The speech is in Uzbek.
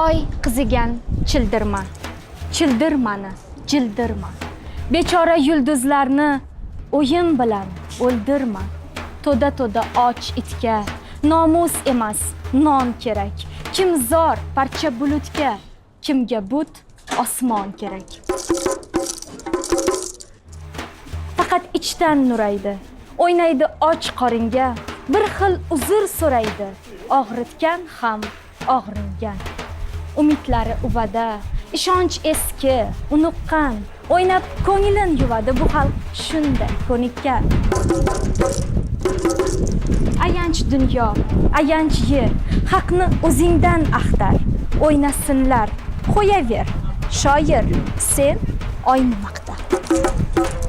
oy qizigan childirma. Childirmani jildirma. Bechora yulduzlarni o'yin bilan o'ldirma. To'da to'da och itga nomus emas non kerak. Kim zor parcha bulutga kimga but osmon kerak. Faqat ichdan nuraydi. O'ynaydi och qoringa bir xil uzr so'raydi. Og'ritgan ham og'ringan. Umidlari uvada ishonch eski unuqqan. O'ynab ko'nglin yuvadi bu xalq shunday ko'nikkan ayanch dunyo ayanch yer haqni o'zingdan axtar. O'ynasinlar qo'yaver. Shoir sen oyni maqta